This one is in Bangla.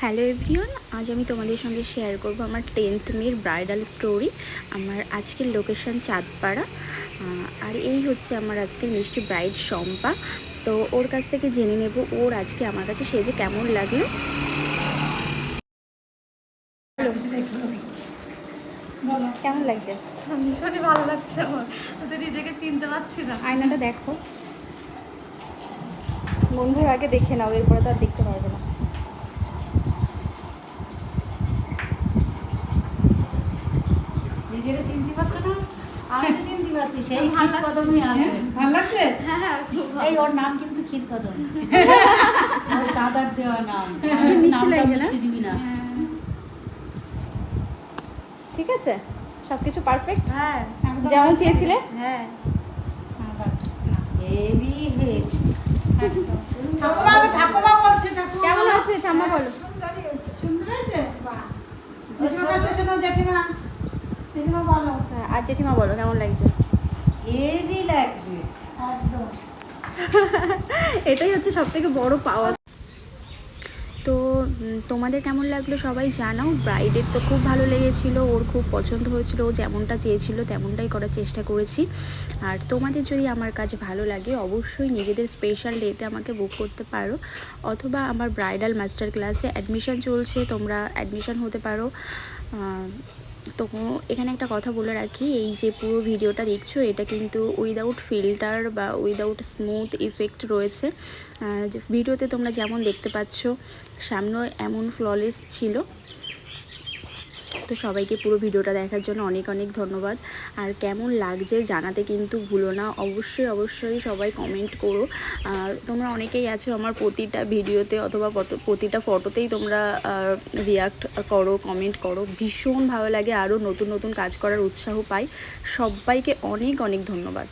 হ্যালো এভরিওয়ান আজ আমি তোমাদের সঙ্গে শেয়ার করব আমার টেন্থ মের ব্রাইডাল স্টোরি আমার আজকের লোকেশন চাঁদপাড়া। আর এই হচ্ছে আমার আজকের মিষ্টি ব্রাইড শম্পা। তো ওর কাছ থেকে জেনে নেব ওর আজকে আমার কাছে সেজে কেমন লাগল। কেমন লাগছে? ভীষণই ভালো লাগছে আমার। তো নিজেকে চিনতে পারছি না। আয়নাটা দেখো। বন্ধুর আগে দেখে নাও এরপরে তো আর দেখতে পারবে না। চিনতে পারছ না? আমি চিনতে পারছি সেই কদমই আছে। ভালো লাগছে? হ্যাঁ হ্যাঁ। এই ওর নাম কিন্তু ক্ষীর কদম ওর দাদার দেওয়া নাম। নামটা মিষ্টি দিবি না। ঠিক আছে? সব কিছু পারফেক্ট হ্যাঁ যেমন চেয়েছিলে? হ্যাঁ। হেভি হয়েছে ঠাকুমা ঠাকুমা বলছে ঠাকুমা। কেমন আছে? ঠাম্মা বলো। সুন্দর হয়েছে। বাহ। জেঠিমা কাছে শোনো জেঠিমা বলো। হ্যাঁ, আর জেঠিমা বলো কেমন লাগছে? হেভি লাগছে। একদম। এটাই হচ্ছে সব থেকে বড় পাওয়া। তো তোমাদের কেমন লাগল সবাই জানাও। ব্রাইডের তো খুব ভালো লেগেছিল ওর খুব পছন্দ হয়েছিল ও যেমনটা চেয়েছিল তেমনটাই করার চেষ্টা করেছি। আর তোমাদের যদি আমার কাজ ভালো লাগে অবশ্যই নিজেদের স্পেশাল ডেতে আমাকে বুক করতে পারো। অথবা আমার ব্রাইডাল মাস্টার ক্লাসে অ্যাডমিশন চলছে তোমরা অ্যাডমিশন হতে পারো। তো এখানে একটা কথা বলে রাখি, এই যে পুরো ভিডিওটা দেখছ, এটা কিন্তু উইদাউট ফিল্টার বা উইদাউট স্মুথ ইফেক্ট রয়েছে। ভিডিওতে তোমরা যেমন দেখতে পাচ্ছ সামনে এমন ফ্ললেস ছিল। তো সবাইকে পুরো ভিডিওটা দেখার জন্য অনেক অনেক ধন্যবাদ। আর কেমন লাগছে জানাতে কিন্তু ভুলো না। অবশ্যই অবশ্যই সবাই কমেন্ট করো। আর তোমরা অনেকেই আছো আমার প্রতিটা ভিডিওতে অথবা প্রতিটা ফটোতেই তোমরা রিয়াক্ট করো কমেন্ট করো। ভীষণ ভালো লাগে। আরও নতুন নতুন কাজ করার উৎসাহ পাই। সবাইকে অনেক অনেক ধন্যবাদ।